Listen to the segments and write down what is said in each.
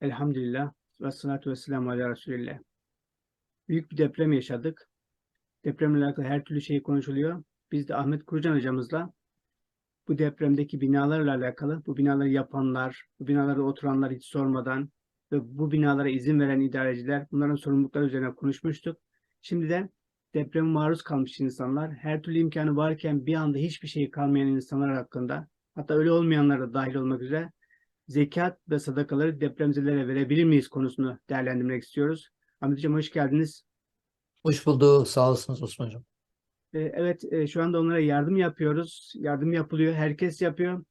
Elhamdülillah ve salatu ve selamu ala Resulillah. Büyük bir deprem yaşadık. Depremle alakalı her türlü şey konuşuluyor. Biz de Ahmet Kurucan hocamızla bu depremdeki binalarla alakalı, bu binaları yapanlar, bu binalarda oturanlar hiç sormadan ve bu binalara izin veren idareciler, bunların sorumlulukları üzerine konuşmuştuk. Şimdi de depreme maruz kalmış insanlar, her türlü imkanı varken bir anda hiçbir şey kalmayan insanlar hakkında, hatta öyle olmayanlar da dahil olmak üzere zekat ve sadakaları depremzedelere verebilir miyiz konusunu değerlendirmek istiyoruz. Ahmet Hocam hoş geldiniz. Hoş bulduk. Sağ olasınız Osman Hocam. Ee, Evet, e, şu anda onlara yardım yapıyoruz. Yardım yapılıyor, herkes yapıyor.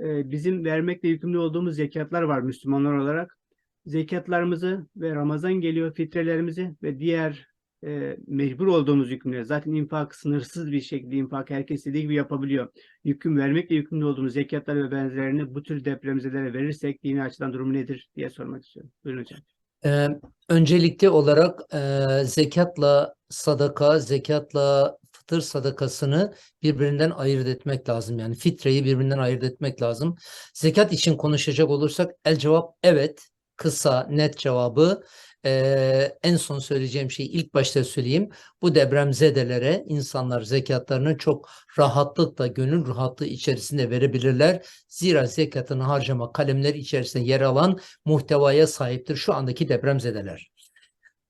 Ee, Bizim vermekle yükümlü olduğumuz zekatlar var Müslümanlar olarak. Zekatlarımızı ve Ramazan geliyor, fitrelerimizi ve diğer e, mecbur olduğumuz yükümlülüğü. Zaten infak sınırsız bir şekilde infak herkes istediği gibi yapabiliyor. Yüküm vermekle yükümlü olduğumuz zekatlar ve benzerlerini bu tür depremzedelere verirsek dini açıdan durumu nedir diye sormak istiyorum. Buyurun hocam. Ee, öncelikli olarak e, zekatla sadaka, zekatla fıtır sadakasını birbirinden ayırt etmek lazım. Yani fitreyi birbirinden ayırt etmek lazım. Zekat için konuşacak olursak el cevap evet. Kısa, net cevabı. Ee, en son söyleyeceğim şeyi ilk başta söyleyeyim. Bu depremzedelere insanlar zekatlarını çok rahatlıkla, gönül rahatlığı içerisinde verebilirler. Zira zekatını harcama kalemleri içerisinde yer alan muhtevaya sahiptir şu andaki depremzedeler.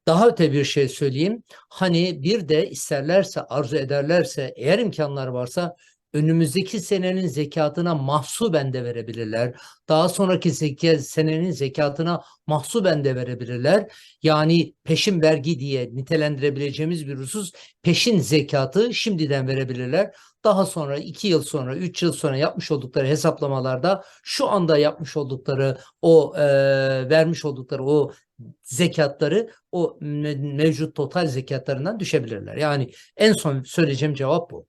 Daha öte bir şey söyleyeyim. Hani bir de isterlerse, arzu ederlerse, eğer imkanlar varsa önümüzdeki senenin zekatına mahsuben de verebilirler. Daha sonraki senenin zekatına mahsuben de verebilirler. Yani peşin vergi diye nitelendirebileceğimiz bir husus peşin zekatı şimdiden verebilirler. Daha sonra iki yıl sonra, üç yıl sonra yapmış oldukları hesaplamalarda şu anda yapmış oldukları o e, vermiş oldukları o zekatları o me- mevcut total zekatlarından düşebilirler. Yani en son söyleyeceğim cevap bu.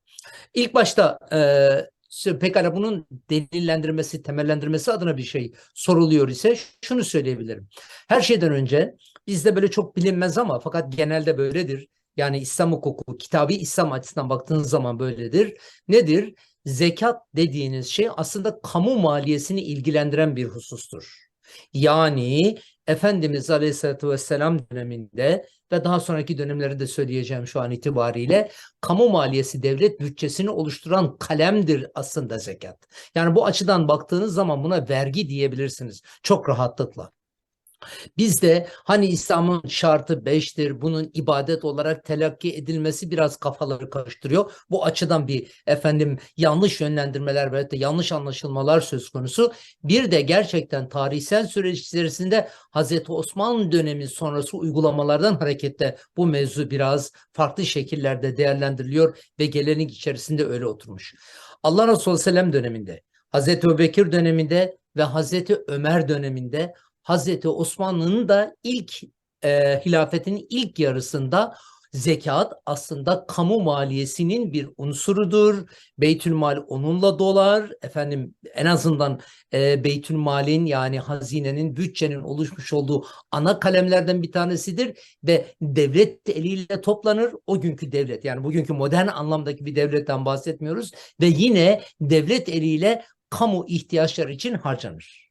İlk başta e, pekala bunun delillendirmesi, temellendirmesi adına bir şey soruluyor ise şunu söyleyebilirim. Her şeyden önce bizde böyle çok bilinmez ama fakat genelde böyledir. Yani İslam hukuku, kitabı İslam açısından baktığınız zaman böyledir. Nedir? Zekat dediğiniz şey aslında kamu maliyesini ilgilendiren bir husustur. Yani Efendimiz Aleyhisselatü Vesselam döneminde ve daha sonraki dönemlerinde söyleyeceğim şu an itibariyle kamu maliyesi devlet bütçesini oluşturan kalemdir aslında zekat. Yani bu açıdan baktığınız zaman buna vergi diyebilirsiniz çok rahatlıkla. Bizde hani İslam'ın şartı beştir, bunun ibadet olarak telakki edilmesi biraz kafaları karıştırıyor. Bu açıdan bir efendim yanlış yönlendirmeler ve de yanlış anlaşılmalar söz konusu. Bir de gerçekten tarihsel süreç içerisinde Hazreti Osman dönemi sonrası uygulamalardan hareketle bu mevzu biraz farklı şekillerde değerlendiriliyor ve gelenek içerisinde öyle oturmuş. Allah Resulü Sellem döneminde, Hazreti Ebubekir döneminde ve Hazreti Ömer döneminde Hazreti Osmanlı'nın da ilk e, hilafetinin ilk yarısında zekat aslında kamu maliyesinin bir unsurudur. Beytülmal onunla dolar. Efendim en azından e, Beytülmal'in yani hazinenin, bütçenin oluşmuş olduğu ana kalemlerden bir tanesidir ve devlet eliyle toplanır. O günkü devlet yani bugünkü modern anlamdaki bir devletten bahsetmiyoruz ve yine devlet eliyle kamu ihtiyaçları için harcanır.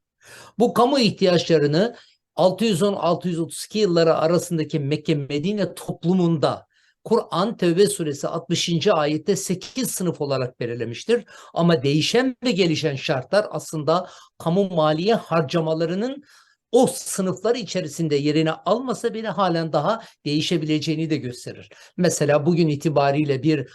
Bu kamu ihtiyaçlarını 610-632 yılları arasındaki Mekke-Medine toplumunda Kur'an Tevbe suresi 60. ayette 8 sınıf olarak belirlemiştir. Ama değişen ve gelişen şartlar aslında kamu maliye harcamalarının o sınıflar içerisinde yerini almasa bile halen daha değişebileceğini de gösterir. Mesela bugün itibariyle bir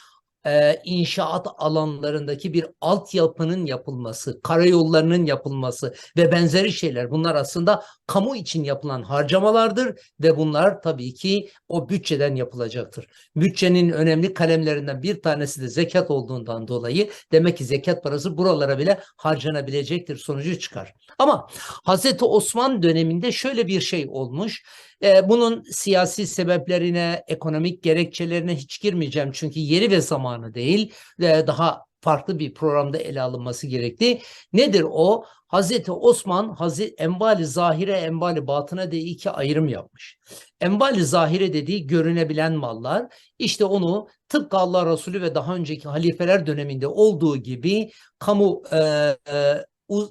e, inşaat alanlarındaki bir altyapının yapılması, karayollarının yapılması ve benzeri şeyler bunlar aslında kamu için yapılan harcamalardır ve bunlar tabii ki o bütçeden yapılacaktır. Bütçenin önemli kalemlerinden bir tanesi de zekat olduğundan dolayı demek ki zekat parası buralara bile harcanabilecektir sonucu çıkar. Ama Hazreti Osman döneminde şöyle bir şey olmuş. E, bunun siyasi sebeplerine, ekonomik gerekçelerine hiç girmeyeceğim çünkü yeri ve zamanı değil. E, daha farklı bir programda ele alınması gerekti. Nedir o? Hazreti Osman Hazreti Enbali Zahire, Enbali Batına diye iki ayrım yapmış. Enbali Zahire dediği görünebilen mallar işte onu tıpkı Allah Resulü ve daha önceki halifeler döneminde olduğu gibi kamu e, e,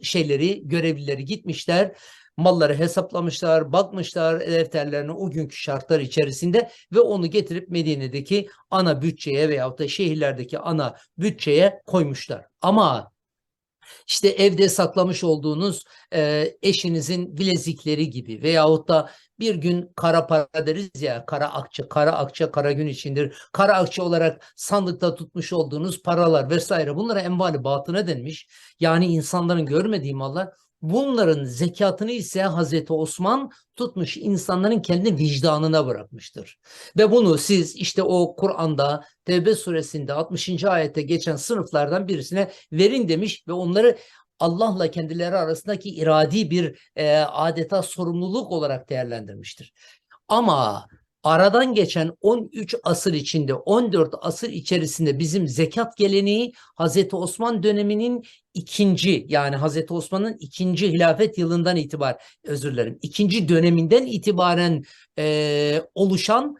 şeyleri, görevlileri gitmişler malları hesaplamışlar, bakmışlar defterlerine o günkü şartlar içerisinde ve onu getirip Medine'deki ana bütçeye veyahut da şehirlerdeki ana bütçeye koymuşlar. Ama işte evde saklamış olduğunuz e, eşinizin bilezikleri gibi veyahut da bir gün kara para deriz ya kara akçe, kara akçe kara gün içindir. Kara akçe olarak sandıkta tutmuş olduğunuz paralar vesaire bunlara envali batına denmiş. Yani insanların görmediği mallar bunların zekatını ise Hazreti Osman tutmuş insanların kendi vicdanına bırakmıştır. Ve bunu siz işte o Kur'an'da Tevbe suresinde 60. ayette geçen sınıflardan birisine verin demiş ve onları Allah'la kendileri arasındaki iradi bir e, adeta sorumluluk olarak değerlendirmiştir. Ama aradan geçen 13 asır içinde 14 asır içerisinde bizim zekat geleneği Hazreti Osman döneminin ikinci yani Hazreti Osman'ın ikinci hilafet yılından itibar özür dilerim ikinci döneminden itibaren e, oluşan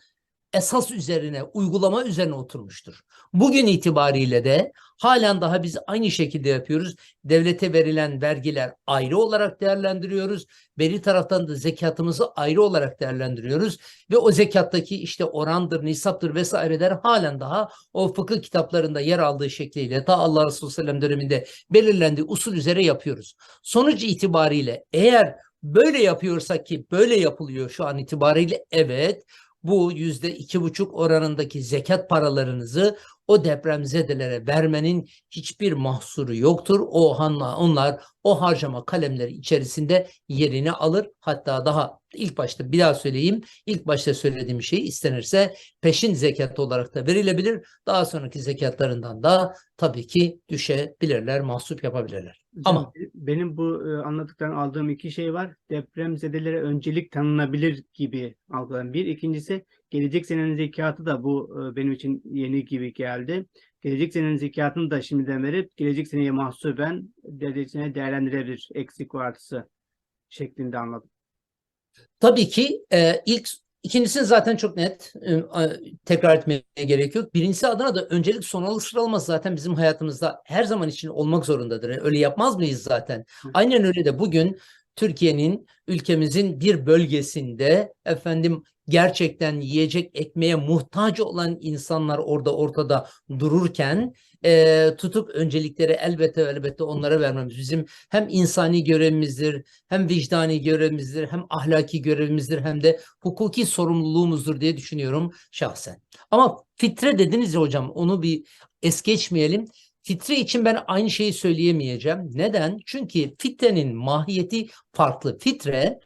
esas üzerine, uygulama üzerine oturmuştur. Bugün itibariyle de halen daha biz aynı şekilde yapıyoruz. Devlete verilen vergiler ayrı olarak değerlendiriyoruz. Beri taraftan da zekatımızı ayrı olarak değerlendiriyoruz. Ve o zekattaki işte orandır, nisaptır vesaireler halen daha o fıkıh kitaplarında yer aldığı şekliyle ta Allah Resulü Sellem döneminde belirlendiği usul üzere yapıyoruz. Sonuç itibariyle eğer böyle yapıyorsak ki böyle yapılıyor şu an itibariyle evet bu yüzde iki buçuk oranındaki zekat paralarınızı o depremzedelere vermenin hiçbir mahsuru yoktur. O hanla onlar o harcama kalemleri içerisinde yerini alır. Hatta daha ilk başta bir daha söyleyeyim. İlk başta söylediğim şey istenirse peşin zekat olarak da verilebilir. Daha sonraki zekatlarından da tabii ki düşebilirler, mahsup yapabilirler. Ama- benim bu e, anlattıktan aldığım iki şey var. Depremzedelere öncelik tanınabilir gibi algıladım. Bir, ikincisi gelecek senenin zekatı da bu e, benim için yeni gibi geldi. Gelecek senenin zekatını da şimdiden verip gelecek seneye mahsuben gelecek seneye değerlendirebilir eksik artısı şeklinde anladım. Tabii ki e, ilk ikincisi zaten çok net e, tekrar etmeye gerek yok. Birincisi adına da öncelik sonralık sıralaması zaten bizim hayatımızda her zaman için olmak zorundadır. Yani öyle yapmaz mıyız zaten? Aynen öyle de bugün Türkiye'nin ülkemizin bir bölgesinde efendim gerçekten yiyecek ekmeğe muhtaç olan insanlar orada ortada dururken e, tutup öncelikleri elbette elbette onlara vermemiz bizim hem insani görevimizdir hem vicdani görevimizdir, hem ahlaki görevimizdir, hem de hukuki sorumluluğumuzdur diye düşünüyorum şahsen. Ama fitre dediniz ya hocam, onu bir es geçmeyelim. Fitre için ben aynı şeyi söyleyemeyeceğim. Neden? Çünkü fitrenin mahiyeti farklı. Fitre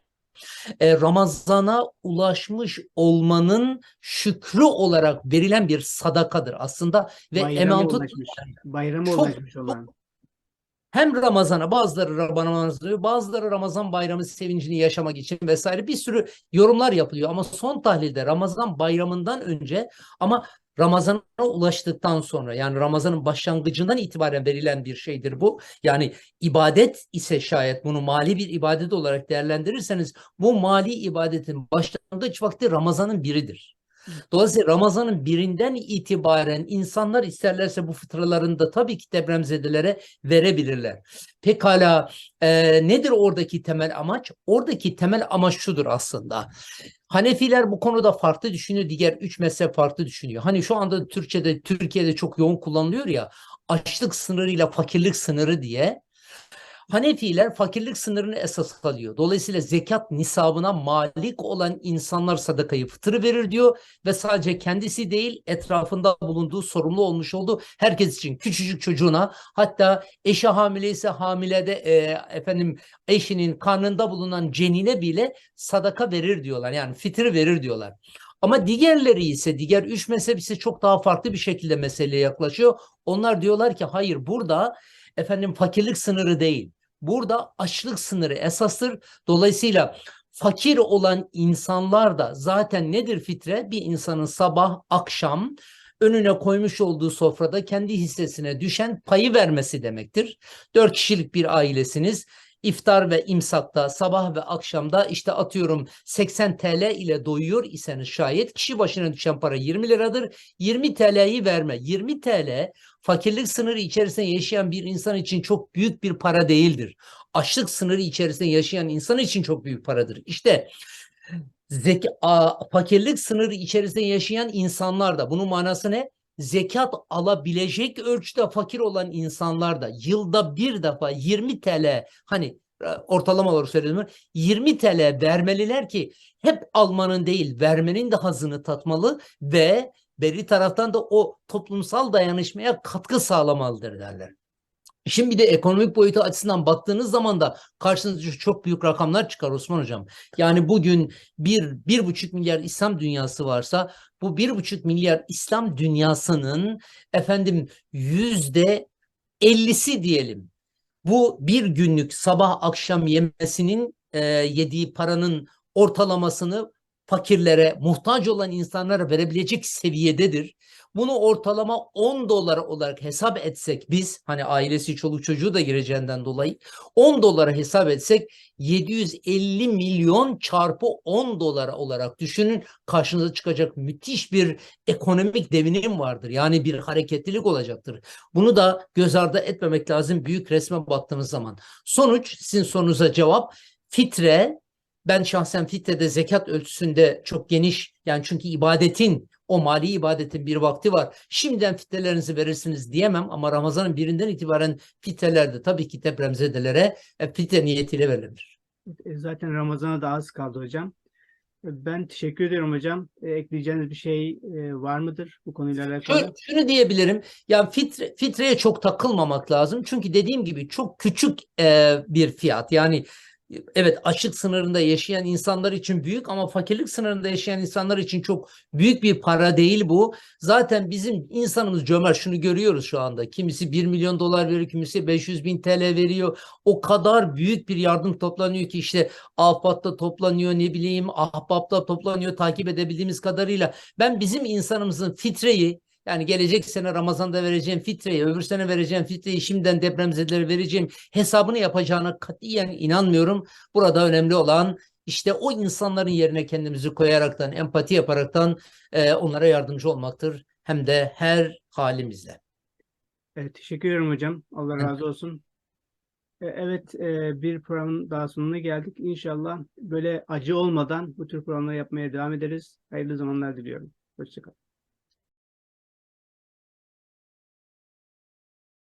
e, Ramazana ulaşmış olmanın şükrü olarak verilen bir sadakadır aslında ve emantu Çok- ulaşmış olan. hem Ramazan'a bazıları Ramazan diyor, bazıları Ramazan bayramı sevincini yaşamak için vesaire bir sürü yorumlar yapılıyor. Ama son tahlilde Ramazan bayramından önce ama Ramazan'a ulaştıktan sonra yani Ramazan'ın başlangıcından itibaren verilen bir şeydir bu. Yani ibadet ise şayet bunu mali bir ibadet olarak değerlendirirseniz bu mali ibadetin başlangıç vakti Ramazan'ın biridir. Dolayısıyla Ramazan'ın birinden itibaren insanlar isterlerse bu fıtralarını da tabii ki depremzedelere verebilirler. Pekala e, nedir oradaki temel amaç? Oradaki temel amaç şudur aslında. Hanefiler bu konuda farklı düşünüyor, diğer üç mezhep farklı düşünüyor. Hani şu anda Türkçe'de, Türkiye'de çok yoğun kullanılıyor ya açlık sınırıyla fakirlik sınırı diye. Hanefiler fakirlik sınırını esas alıyor. Dolayısıyla zekat nisabına malik olan insanlar sadakayı fıtırı verir diyor ve sadece kendisi değil etrafında bulunduğu sorumlu olmuş olduğu herkes için küçücük çocuğuna hatta eşi hamileyse hamilede e, efendim eşinin karnında bulunan cenine bile sadaka verir diyorlar. Yani fitri verir diyorlar. Ama diğerleri ise diğer üç mezhep ise çok daha farklı bir şekilde meseleye yaklaşıyor. Onlar diyorlar ki hayır burada efendim fakirlik sınırı değil. Burada açlık sınırı esastır. Dolayısıyla fakir olan insanlar da zaten nedir fitre? Bir insanın sabah, akşam önüne koymuş olduğu sofrada kendi hissesine düşen payı vermesi demektir. Dört kişilik bir ailesiniz. İftar ve imsakta, sabah ve akşamda işte atıyorum 80 TL ile doyuyor iseniz şayet kişi başına düşen para 20 liradır. 20 TL'yi verme. 20 TL fakirlik sınırı içerisinde yaşayan bir insan için çok büyük bir para değildir. Açlık sınırı içerisinde yaşayan insan için çok büyük paradır. İşte zek a- fakirlik sınırı içerisinde yaşayan insanlar da bunun manası ne? Zekat alabilecek ölçüde fakir olan insanlar da yılda bir defa 20 TL hani e, ortalama olarak söylüyorum 20 TL vermeliler ki hep almanın değil vermenin de hazını tatmalı ve beri taraftan da o toplumsal dayanışmaya katkı sağlamalıdır derler. Şimdi bir de ekonomik boyutu açısından baktığınız zaman da karşınıza çok büyük rakamlar çıkar Osman Hocam. Yani bugün bir, bir buçuk milyar İslam dünyası varsa bu bir buçuk milyar İslam dünyasının efendim yüzde ellisi diyelim. Bu bir günlük sabah akşam yemesinin e, yediği paranın ortalamasını fakirlere, muhtaç olan insanlara verebilecek seviyededir. Bunu ortalama 10 dolar olarak hesap etsek biz hani ailesi çoluk çocuğu da gireceğinden dolayı 10 dolara hesap etsek 750 milyon çarpı 10 dolara olarak düşünün karşınıza çıkacak müthiş bir ekonomik devinim vardır. Yani bir hareketlilik olacaktır. Bunu da göz ardı etmemek lazım büyük resme baktığımız zaman. Sonuç sizin sorunuza cevap fitre ben şahsen fitrede zekat ölçüsünde çok geniş yani çünkü ibadetin o mali ibadetin bir vakti var. Şimdiden fitrelerinizi verirsiniz diyemem ama Ramazan'ın birinden itibaren fitrelerde tabii ki depremzedelere e, fitre niyetiyle verilir. E, Zaten Ramazan'a da az kaldı hocam. E, Ben teşekkür ediyorum hocam. Ekleyeceğiniz bir şey var mıdır bu konuyla alakalı? Şöyle, şunu diyebilirim. Ya fitre, fitreye çok takılmamak lazım. Çünkü dediğim gibi çok küçük bir fiyat. Yani evet açlık sınırında yaşayan insanlar için büyük ama fakirlik sınırında yaşayan insanlar için çok büyük bir para değil bu. Zaten bizim insanımız cömert şunu görüyoruz şu anda. Kimisi 1 milyon dolar veriyor, kimisi 500 bin TL veriyor. O kadar büyük bir yardım toplanıyor ki işte AFAD'da toplanıyor ne bileyim Ahbap'ta toplanıyor takip edebildiğimiz kadarıyla. Ben bizim insanımızın fitreyi yani gelecek sene Ramazan'da vereceğim fitreyi, öbür sene vereceğim fitreyi, şimdiden depremzedelere vereceğim hesabını yapacağına katiyen inanmıyorum. Burada önemli olan işte o insanların yerine kendimizi koyaraktan, empati yaparaktan e, onlara yardımcı olmaktır. Hem de her halimizle. Evet, teşekkür ederim hocam. Allah Evet. razı olsun. E, Evet, e, bir programın daha sonuna geldik. İnşallah böyle acı olmadan bu tür programları yapmaya devam ederiz. Hayırlı zamanlar diliyorum. Hoşçakalın.